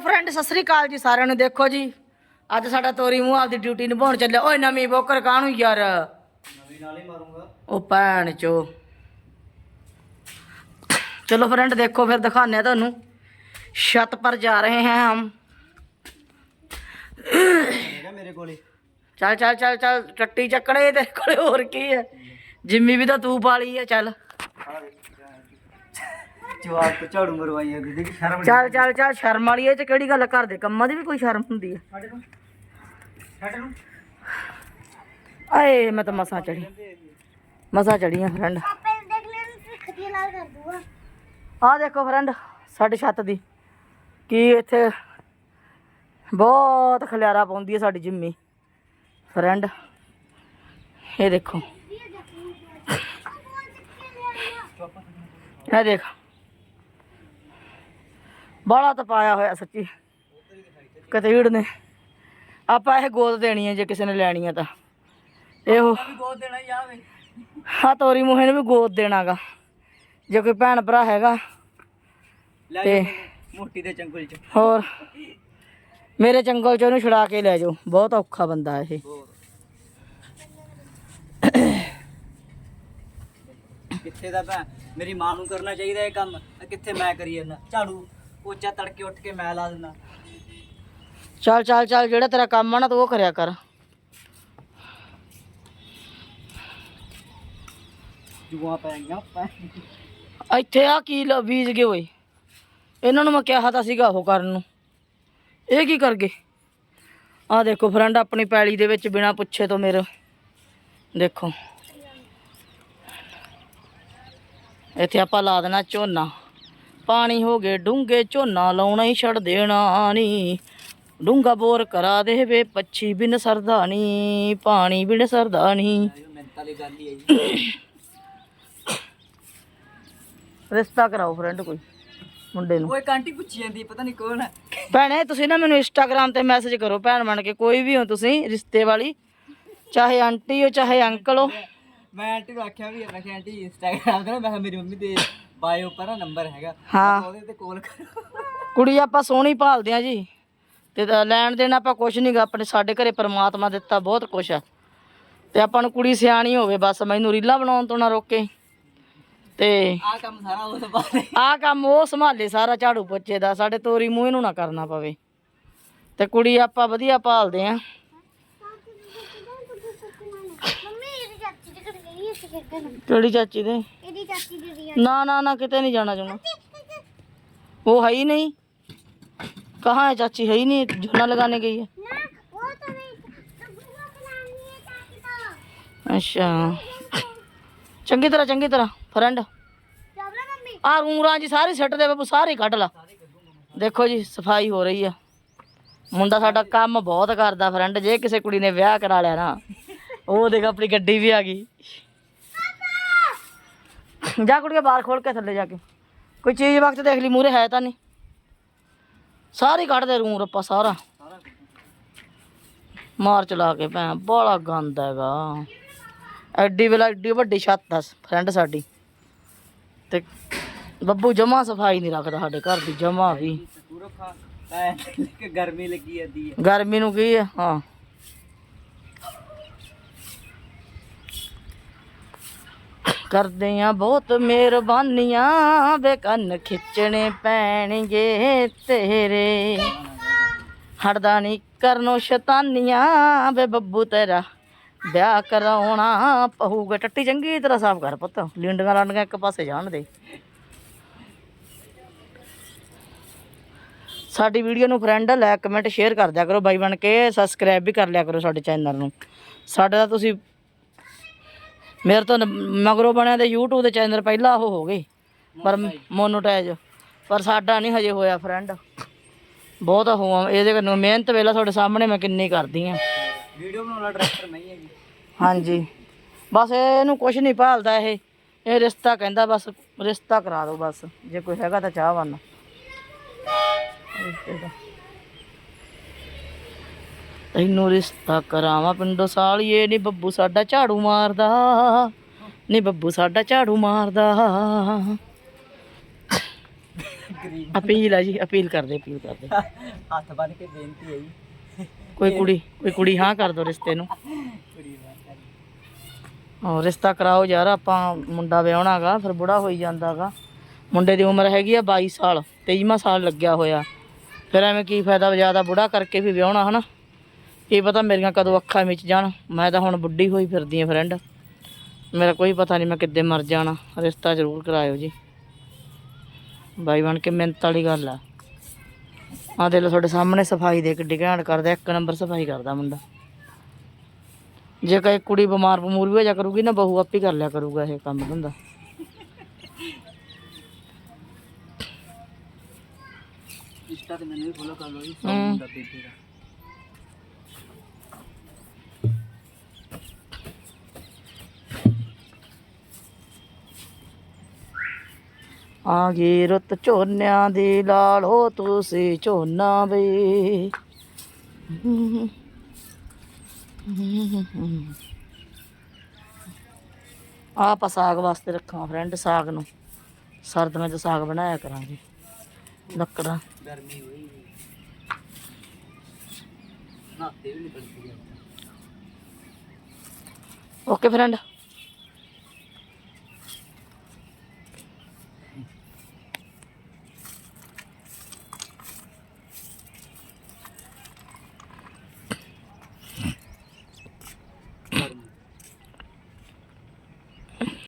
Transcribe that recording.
Friend Sat Sri ਅਕਾਲ ਜੀ ਸਾਰਿਆਂ ਨੂੰ। ਦੇਖੋ ਜੀ ਅੱਜ ਸਾਡਾ ਤੋਰੀ ਮੂੰਹ ਆਪਦੀ ਡਿਊਟੀ ਨਿਭਾਉਣ ਚੱਲਿਆ। ਓਏ ਨਵੀਂ ਬੋਕਰ ਕਾਹਨੂੰ ਯਾਰ? ਨਵੀਂ ਨਾਲ ਹੀ ਮਾਰੂੰਗਾ। ਉਹ ਭੈਣ ਚੋ। ਚਲੋ ਫਰੈਂਡ ਦੇਖੋ ਫਿਰ ਆ ਤੁਹਾਨੂੰ। ਛੱਤ ਪਰ ਜਾ ਰਹੇ ਹਾਂ ਹਮ। ਹੈਗਾ ਮੇਰੇ ਕੋਲੇ। ਚੱਲ ਚੱਲ ਚੱਲ ਚੱਲ ਟੱਟੀ ਚੱਕਣੇ ਤੇਰੇ ਕੋਲੇ ਹੋਰ ਕੀ ਹੈ। ਜਿੰਮੀ ਵੀ ਤਾਂ ਤੂੰ ਪਾਲੀ ਹੈ ਚੱਲ। ਜਵਾਬ ਤੋਂ ਝਾੜੂ ਮਰਵਾਈ ਆ ਦੀਦੀ ਸ਼ਰਮ ਨਹੀਂ ਚੱਲ ਚੱਲ ਚੱਲ ਸ਼ਰਮ ਵਾਲੀ ਇਹ ਚ ਕਿਹੜੀ ਗੱਲ ਘਰ ਦੇ ਕੰਮਾਂ ਦੀ ਵੀ ਕੋਈ ਸ਼ਰਮ ਹੁੰਦੀ ਹੈ ਸਾਡੇ ਨੂੰ ਸਾਡੇ ਨੂੰ ਆਏ ਮੈਂ ਤਾਂ ਮਸਾਂ ਚੜੀ ਮਸਾਂ ਚੜੀ ਆ ਫਰੈਂਡ ਆਹ ਦੇਖੋ ਫਰੈਂਡ ਸਾਡੀ ਛੱਤ ਦੀ ਕੀ ਇੱਥੇ ਬਹੁਤ ਖਲਿਆਰਾ ਪਾਉਂਦੀ ਹੈ ਸਾਡੀ ਜਿੰਮੀ। ਫਰੈਂਡ ਇਹ ਦੇਖੋ। ਇਹ ਦੇਖ। ਬਾਲਾ ਤਾਂ ਪਾਇਆ ਹੋਇਆ ਸੱਚੀ। ਕਤੀੜ ਨੇ। ਆਪਾਂ ਇਹ ਗੋਦ ਦੇਣੀ ਹੈ ਜੇ ਕਿਸੇ ਨੇ ਲੈਣੀ ਹੈ ਤਾਂ। ਇਹੋ। ਗੋਦ ਦੇਣਾ ਹੀ ਆਵੇ ਹਾਂ ਤੋਰੀ ਮੂਹੇ ਨੂੰ ਵੀ ਗੋਦ ਦੇਣਾਗਾ। ਜੇ ਕੋਈ ਭੈਣ ਭਰਾ ਹੈਗਾ ਤੇ ਮੋਟੀ ਦੇ ਚੰਗਲ ਚ। ਹੋਰ। ਮੇਰੇ ਚੰਗਲ ਚ ਉਹਨੂੰ ਛੁਡਾ ਕੇ ਲੈ ਜਾਓ। ਬਹੁਤ ਔਖਾ ਬੰਦਾ ਇਹ। ਕਿੱਥੇ ਦਾ ਭੈਣ? ਮੇਰੀ ਮਾਂ ਨੂੰ ਕਰਨਾ ਚਾਹੀਦਾ ਇਹ ਕੰਮ। ਕਿੱਥੇ ਮੈਂ ਕਰੀ ਜਾਂਦਾ? ਝਾੜੂ। ਪੋਚਾ ਤੜਕੇ ਉੱਠ ਕੇ ਮੈਂ ਲਾ ਦਿੰਦਾ। ਚੱਲ ਚੱਲ ਚੱਲ ਜਿਹੜਾ ਤੇਰਾ ਕੰਮ ਆ ਨਾ ਤੂੰ ਉਹ ਕਰਿਆ ਕਰ। ਜੂਆਂ ਪੈ ਗਈਆਂ ਪੈ ਇੱਥੇ ਆ ਕੀ ਲ- ਬੀਜ ਗਏ ਓਏ। ਇਹਨਾਂ ਨੂੰ ਮੈਂ ਕਿਹਾ ਤਾਂ ਸੀਗਾ ਉਹ ਕਰਨ ਨੂੰ। ਇਹ ਕੀ ਕਰ ਗਏ? ਆ ਦੇਖੋ ਫਰੈਂਡ ਆਪਣੀ ਪੈਲੀ ਦੇ ਵਿੱਚ ਬਿਨਾ ਪੁੱਛੇ ਤੋਂ ਮੇਰੇ। ਦੇਖੋ। ਇੱਥੇ ਆਪਾਂ ਲਾ ਦੇਣਾ ਝੋਨਾ। ਪਾਣੀ ਹੋ ਗਏ ਡੂੰਗੇ ਝੋਨਾ ਲਾਉਣਾ ਹੀ ਛੱਡ ਦੇਣਾ ਨੀ। ਡੂੰਗਾ ਬੋਰ ਕਰਾ ਦੇ ਵੇ ਪੱਛੀ ਬਿਨ ਸਰਦਾ ਨੀ ਪਾਣੀ ਬਿਨ ਸਰਦਾ ਨੀ। ਰਿਸ਼ਤਾ ਕਰਾਓ ਫਰੈਂਡ ਕੋਈ ਮੁੰਡੇ ਨੂੰ। ਓਏ ਕਾਂਟੀ ਪੁੱਛੀ ਜਾਂਦੀ ਪਤਾ ਨਹੀਂ ਕੌਣ ਹੈ ਭੈਣੇ ਤੁਸੀਂ ਨਾ ਮੈਨੂੰ ਇੰਸਟਾਗ੍ਰam ਤੇ ਮੈਸੇਜ ਕਰੋ ਭੈਣ ਬਣ ਕੇ ਕੋਈ ਵੀ ਹੋ ਤੁਸੀਂ ਰਿਸ਼ਤੇ ਵਾਲੀ ਚਾਹੇ ਆਂਟੀ ਹੋ ਚਾਹੇ ਅੰਕਲ ਹੋ। ਮੈਂ ਆਂਟੀ ਨੂੰ ਆਖਿਆ ਵੀ ਹੈ, ਮੈਂ ਕਿਹਾ ਆਂਟੀ ਇੰਸਟਾਗ੍ਰਾਮ ਤੇ ਨਾ ਮੈਂ ਕਿਹਾ ਮੇਰੀ ਮੰਮੀ ਦੇ ਬਾਇਓ ਪਰ ਨਾ ਨੰਬਰ ਹੈਗਾ। ਹਾਂ। ਉਹਦੇ ਤੇ ਕਾਲ ਕਰੋ। ਕੁੜੀ ਆਪਾਂ ਸੋਹਣੀ ਭਾਲਦੇ ਆ ਜੀ। ਤੇ ਤਾਂ ਲੈਣ ਦੇਣ ਆਪਾਂ ਕੁਛ ਨਹੀਂਗਾ ਆਪਣੇ ਸਾਡੇ ਘਰੇ ਪ੍ਰਮਾਤਮਾ ਦਿੱਤਾ ਬਹੁਤ ਕੁਛ ਆ। ਤੇ ਆਪਾਂ ਨੂੰ ਕੁੜੀ ਸਿਆਣੀ ਹੋਵੇ ਬਸ ਮੈਨੂੰ ਰੀਲਾਂ ਬਣਾਉਣ ਤੋਂ ਨਾ ਰੋਕੇ। ਤੇ ਆਹ ਕੰਮ ਸਾਰਾ ਉਸ ਬਾਰੇ ਆਹ ਕੰਮ ਉਹ ਸੰਭਾਲੇ ਸਾਰਾ ਝਾੜੂ ਪੋਚੇ ਦਾ ਸਾਡੇ ਤੋਰੀ ਮੂੰਹ ਨੂੰ ਨਾ ਕਰਨਾ ਪਵੇ। ਤੇ ਕੁੜੀ ਆਪਾਂ ਵਧੀਆ ਭਾਲਦੇ ਆ ਕਿਹੜੀ ਚਾਚੀ ਦੇ? ਇਹਦੀ ਚਾਚੀ ਦੀ ਨਾ ਨਾ ਨਾ ਕਿਤੇ ਨਹੀਂ ਜਾਣਾ ਚਾਹੁੰਦਾ वो है ही नहीं कहाँ है चाची है ही नहीं झूला लगाने गई है ਨਾ ਉਹ ਤਾਂ ਨਹੀਂ ਸਬੂਆ ਬਣਾਉਣੀ ਹੈ ਚਾਚੀ ਤਾਂ ਅੱਛਾ ਚੰਗੀ ਤਰ੍ਹਾਂ ਚੰਗੀ ਤਰ੍ਹਾਂ ਫਰੈਂਡ ਚਾਵਲਾ ਮੰਮੀ ਆ ਰੂੰਗਰਾਂ ਜੀ ਸਾਰੇ ਸਿੱਟ ਦੇ ਬਾਬੂ ਸਾਰੇ ਕੱਢ ਲਾ ਦੇਖੋ ਜੀ ਸਫਾਈ ਹੋ ਰਹੀ ਆ ਮੁੰਡਾ ਸਾਡਾ ਕੰਮ ਬਹੁਤ ਕਰਦਾ ਫਰੈਂਡ ਜੇ ਕਿਸੇ ਕੁੜੀ ਨੇ ਵਿਆਹ ਕਰਾ ਲਿਆ ਨਾ ਉਹ ਦੇਖ ਆਪਣੀ ਗੱਡੀ ਵੀ ਆ ਗਈ ਜਾ ਕੁੜੀਆਂ ਬਾਹਰ ਖੋਲ ਕੇ ਥੱਲੇ ਜਾ ਕੇ। ਕੋਈ ਚੀਜ਼ ਵਕਤ ਦੇਖ ਲਈ ਮੂਰੇ ਹੈ ਤਾਂ ਨਹੀਂ। ਸਾਰੀ ਕੱਢ ਦੇ ਰੂੰ ਰੱਪਾ ਸਾਰਾ। ਮਾਰ ਚਲਾ ਕੇ ਭੈਣ ਬੜਾ ਗੰਦ ਹੈਗਾ। ਐਡੀ ਵੇਲਾ ਐਡੀ ਵੱਡੀ ਛੱਤ ਆ ਫਰੈਂਡ ਸਾਡੀ। ਤੇ ਬੱਬੂ ਜਮਾ ਸਫ਼ਾਈ ਨਹੀਂ ਰੱਖਦਾ ਸਾਡੇ ਘਰ ਦੀ ਜਮਾ ਵੀ। ਗਰਮੀ ਲੱਗੀ ਜਾਂਦੀ ਹੈ ਗਰਮੀ ਨੂੰ ਕੀ ਆ? ਹਾਂ। ਕਰਦੇ ਆ ਬਹੁਤ ਮਿਹਰਬਾਨੀਆਂ, ਵੇ ਕੰਨ ਖਿੱਚਣੇ ਪੈਣਗੇ ਤੇਰੇ। ਹੜਦਾ ਨਹੀਂ ਕਰਨੋ ਸ਼ੈਤਾਨੀਆਂ, ਵੇ ਬੱਬੂ ਤੇਰਾ ਵਿਆਹ ਕਰਾਉਣਾ ਪਹੂਗਾ ਟੱਟੀ ਚੰਗੀ ਤਰ੍ਹਾਂ ਸਾਫ਼ ਕਰ ਪੁੱਤ, ਲਿੰਡੀਆਂ ਲਾਂਡੀਆਂ ਇੱਕ ਪਾਸੇ ਜਾਣ ਦੇ। ਸਾਡੀ ਵੀਡੀਓ ਨੂੰ ਫਰੈਂਡ ਲਾਇਕ ਕਮੈਂਟ ਸ਼ੇਅਰ ਕਰ ਦਿਆ ਕਰੋ ਬਾਈ ਬਣ ਕੇ ਸਬਸਕ੍ਰਾਈਬ ਵੀ ਕਰ ਲਿਆ ਕਰੋ ਸਾਡੇ ਚੈਨਲ ਨੂੰ। ਸਾਡੇ ਤਾਂ ਤੁਸੀਂ ਮੇਰੇ ਤੋਂ ਮਗਰੋਂ ਬਣਿਆ ਤੇ YouTube ਦੇ ਚੈਨਲ ਪਹਿਲਾਂ ਉਹ ਹੋ ਗਏ। ਪਰ ਮੋਨੋਟਾਈਜ਼ ਪਰ ਸਾਡਾ ਨਹੀਂ ਹਜੇ ਹੋਇਆ ਫਰੈਂਡ ਬਹੁਤ ਆ, ਇਹਦੇ ਨੂੰ ਮਿਹਨਤ ਵੇਲਾ ਤੁਹਾਡੇ ਸਾਹਮਣੇ ਮੈਂ ਕਿੰਨੀ ਕਰਦੀ ਆ। ਵੀਡੀਓ ਬਣਾਉਣ ਵਾਲਾ ਡਾਇਰੈਕਟਰ ਮੈਂ ਹੀ ਹਾਂ ਜੀ। ਹਾਂਜੀ। ਬਸ ਇਹਨੂੰ ਕੁਝ ਨਹੀਂ ਭਾਲਦਾ ਇਹ। ਇਹ ਰਿਸ਼ਤਾ ਕਹਿੰਦਾ ਬਸ ਰਿਸ਼ਤਾ ਕਰਾ ਦਿਓ ਬਸ। ਜੇ ਕੋਈ ਹੈਗਾ ਤਾਂ ਚਾਹਵਾਨ। ਰਿਸ਼ਤੇ ਦਾ ਤੈਨੂੰ ਰਿਸ਼ਤਾ ਕਰਾਵਾਂ ਪਿੰਡੋਂ ਸਾਲੀਏ ਨੀ ਬੱਬੂ ਸਾਡਾ ਝਾੜੂ ਮਾਰਦਾ ਨੀ ਬੱਬੂ ਸਾਡਾ ਝਾੜੂ ਮਾਰਦਾ। ਅਪੀਲ ਆ ਜੀ ਅਪੀਲ ਕਰਦੇ ਅਪੀਲ ਕਰਦੇ। ਹੱਥ ਬੰਨ ਕੇ ਬੇਨਤੀ ਹੈ ਜੀ। ਕੋਈ ਕੁੜੀ ਕੋਈ ਕੁੜੀ ਹਾਂ ਕਰ ਦੋ ਰਿਸ਼ਤੇ ਨੂੰ। ਉਹ ਰਿਸ਼ਤਾ ਕਰਾਓ ਯਾਰ ਆਪਾਂ ਮੁੰਡਾ ਵਿਆਹਣਾਗਾ ਫਿਰ ਬੁੜਾ ਹੋਈ ਜਾਂਦਾਗਾ ਮੁੰਡੇ ਦੀ ਉਮਰ ਹੈਗੀ ਆ 22 ਸਾਲ 23ਵਾਂ ਸਾਲ ਲੱਗਿਆ ਹੋਇਆ। ਫਿਰ ਐਵੇਂ ਕੀ ਫਾਇਦਾ ਜ਼ਿਆਦਾ ਬੁੜਾ ਕਰਕੇ ਵੀ ਵਿਆਹਣਾ ਹਨਾ? ਕੀ ਪਤਾ ਮੇਰੀਆਂ ਕਦੋਂ ਅੱਖਾਂ ਵਿੱਚ ਜਾਣ। ਮੈਂ ਤਾਂ ਹੁਣ ਬੁੱਢੀ ਹੋਈ ਫਿਰਦੀ ਆ ਫਰੈਂਡ ਮੇਰਾ ਕੋਈ ਪਤਾ ਨਹੀਂ ਮੈਂ ਕਿੱਦੇ ਮਰ ਜਾਣਾ। ਰਿਸ਼ਤਾ ਜ਼ਰੂਰ ਕਰਾਇਓ ਜੀ। ਬਾਈ ਬਣ ਕੇ ਮਿਹਨਤ ਵਾਲੀ ਗੱਲ ਆ। ਆ ਦੇ ਲੋ ਤੁਹਾਡੇ ਸਾਹਮਣੇ ਸਫ਼ਾਈ ਦੇ ਕਿੱਡੀ ਘੈਂਟ ਕਰਦਾ। ਇੱਕ ਨੰਬਰ ਸਫ਼ਾਈ ਕਰਦਾ ਮੁੰਡਾ। ਜੇ ਕੋਈ ਕੁੜੀ ਬਿਮਾਰ ਬਮੂਰ ਵੀ ਹੋ ਜਾ ਕਰੂਗੀ ਨਾ ਬਹੂ ਆਪੇ ਕਰ ਲਿਆ ਕਰੂਗਾ ਇਹ ਕੰਮ ਧੰਦਾ। ਇੰਸਟਾ ਤੇ ਮੈਨੂੰ ਵੀ ਫੋਲੋ ਕਰ ਲਓ ਜੀ। ਹੂੰ। ਮੁੰਡਾ ਬੇਬੇ ਆ ਗਈ ਰੁੱਤ ਝੋਨਿਆਂ ਦੀ ਲਾਲੋ ਤੁਸੀਂ ਝੋਨਾ ਵੇ। ਆਪਾਂ ਸਾਗ ਵਾਸਤੇ ਰੱਖਾਂ ਫਰੈਂਡ ਸਾਗ ਨੂੰ। ਸਰਦੀਆਂ 'ਚ ਸਾਗ ਬਣਾਇਆ ਕਰਾਂਗੇ। ਲੱਕੜਾਂ। ਗਰਮੀ ਹੋਈ ਨਾਤੇ ਵੀ ਨਿਕਲ ਗਈ ਓਕੇ ਫਰੈਂਡ